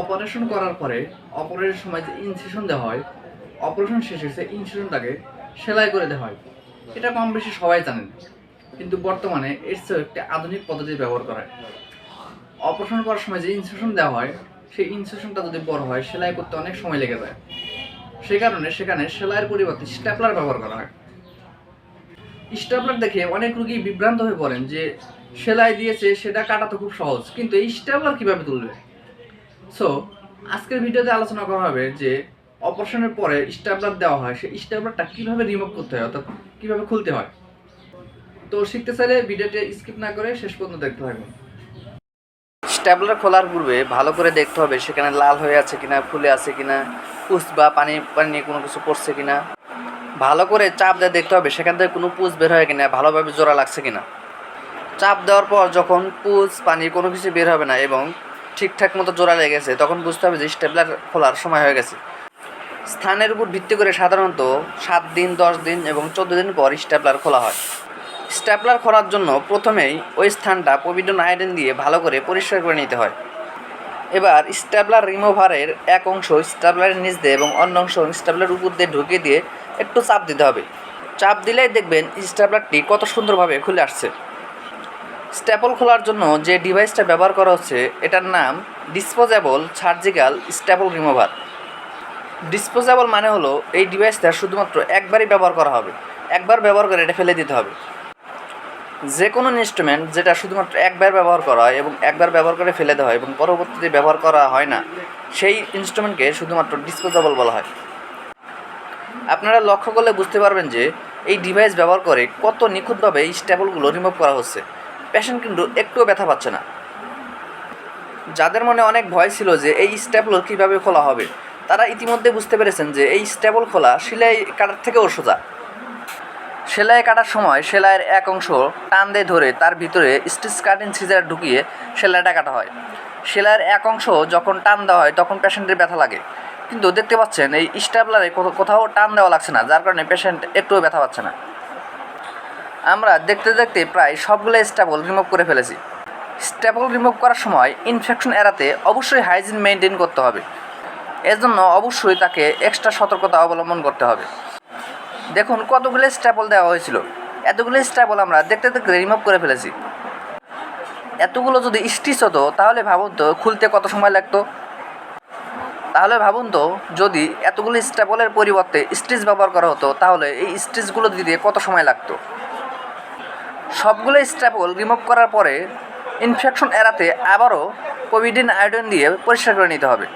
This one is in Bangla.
অপারেশন করার পরে অপারেশনের সময় যে ইনসেশন দেওয়া হয়, অপারেশন শেষে সেই ইনসেশনটাকে সেলাই করে দেওয়া হয়। এটা কম বেশি সবাই জানেন, কিন্তু বর্তমানে এর চেয়েও একটি আধুনিক পদ্ধতি ব্যবহার করা হয়। অপারেশন করার সময় যে ইনসেশন দেওয়া হয়, সেই ইনসেশনটা যদি বড় হয়, সেলাই করতে অনেক সময় লেগে যায়। সে কারণে সেখানে সেলাইয়ের পরিবর্তে স্ট্যাপলার ব্যবহার করা হয়। স্ট্যাপলার দেখে অনেক রুগী বিভ্রান্ত হয়ে পড়েন যে, সেলাই দিয়েছে, সেটা কাটা তো খুব সহজ, কিন্তু এই স্ট্যাপলার কীভাবে তুলবে? সো আজকের ভিডিওতে আলোচনা করা হবে যে অপারেশনের পরে স্ট্যাপলার দেওয়া হয়, সেই স্ট্যাপলারটা কীভাবে রিমুভ করতে হয়, অর্থাৎ কীভাবে খুলতে হয়। তো শিখতে চাইলে ভিডিওটি স্কিপ না করে শেষ পর্যন্ত দেখতে থাকবেন স্ট্যাপলার খোলার পূর্বে ভালো করে দেখতে হবে সেখানে লাল হয়ে আছে কিনা, ফুলে আছে কিনা, পুষ বা পানি পানি কোনো কিছু পড়ছে কিনা। ভালো করে চাপ দিয়ে দেখতে হবে সেখান থেকে কোনো পুষ বের হয় কিনা, ভালোভাবে জোড়া লাগছে কিনা। চাপ দেওয়ার পর যখন পুষ, পানি কোনো কিছু বের হবে না এবং ঠিকঠাক মতো জোড়া লেগেছে তখন বুঝতে হবে যে স্টেপলার খোলার সময় হয়ে গেছে। স্থানের উপর ভিত্তি করে সাধারণত সাত দিন, দশ দিন এবং চোদ্দ দিন পর স্টেপলার খোলা হয়। স্টেপলার খোলার জন্য প্রথমেই ওই স্থানটা পবিডন আয়রন দিয়ে ভালো করে পরিষ্কার করে নিতে হয়। এবার স্টেপলার রিমুভারের এক অংশ স্টেপলারের নিচ দিয়ে এবং অন্য অংশ স্টেপলার উপর দিয়ে ঢুকিয়ে দিয়ে একটু চাপ দিতে হবে। চাপ দিলেই দেখবেন স্টেপলারটি কত সুন্দরভাবে খুলে আসছে। স্ট্যাপল খোলার জন্য যে ডিভাইসটা ব্যবহার করা হচ্ছে, এটার নাম disposable surgical staple remover disposable মানে হলো এই ডিভাইসটা শুধুমাত্র একবারই ব্যবহার করা হবে, একবার ব্যবহার করে এটা ফেলে দিতে হবে। যে কোনো ইনস্ট্রুমেন্ট যেটা শুধুমাত্র একবার ব্যবহার করা হয় এবং একবার ব্যবহার করে ফেলে দেওয়া হয় এবং পরবর্তীতে ব্যবহার করা হয় না, সেই ইনস্ট্রুমেন্টকে শুধুমাত্র ডিসপোজেবল বলা হয়। আপনারা লক্ষ্য করলে বুঝতে পারবেন যে এই ডিভাইস ব্যবহার করে কত নিখুঁতভাবে এই স্ট্যাপলগুলো রিমুভ করা হচ্ছে। পেশেন্ট কিন্তু একটুও ব্যথা পাচ্ছে না। যাদের মনে অনেক ভয় ছিল যে এই স্ট্যাপল কীভাবে খোলা হবে, তারা ইতিমধ্যে বুঝতে পেরেছেন যে এই স্ট্যাপল খোলা সেলাই কাটার থেকেও সোজা। সেলাই কাটার সময় সেলাইয়ের এক অংশ টান দিয়ে ধরে তার ভিতরে স্টিচ কাটিং সিজার ঢুকিয়ে সেলাইটা কাটা হয়। সেলাইয়ের এক অংশ যখন টান দেওয়া হয়, তখন পেশেন্টের ব্যথা লাগে। কিন্তু দেখতে পাচ্ছেন এই স্ট্যাপলারে কোথাও টান দেওয়া লাগছে না, যার কারণে পেশেন্ট একটুও ব্যথা পাচ্ছে না। আমরা দেখতে দেখতে প্রায় সবগুলো স্ট্যাপল রিমুভ করে ফেলেছি। স্ট্যাপল রিমুভ করার সময় ইনফেকশন এড়াতে অবশ্যই হাইজিন মেনটেন করতে হবে। এর জন্য অবশ্যই তাকে এক্সট্রা সতর্কতা অবলম্বন করতে হবে। দেখুন কতগুলো স্ট্যাপল দেওয়া হয়েছিল। এতগুলো স্ট্যাপল আমরা দেখতে দেখতে রিমুভ করে ফেলেছি। এতগুলো যদি স্টিচ হতো, তাহলে ভাবুন তো খুলতে কত সময় লাগতো? তাহলে ভাবুন তো যদি এতগুলো স্ট্যাপলের পরিবর্তে স্টিচ ব্যবহার করা হতো, তাহলে এই স্টিচগুলো দিতে কত সময় লাগতো? সবগুলো স্ট্যাপল রিমুভ করার পরে ইনফেকশন এড়াতে আবারও কোভিডিন আয়োডিন দিয়ে পরিষ্কার করে নিতে হবে।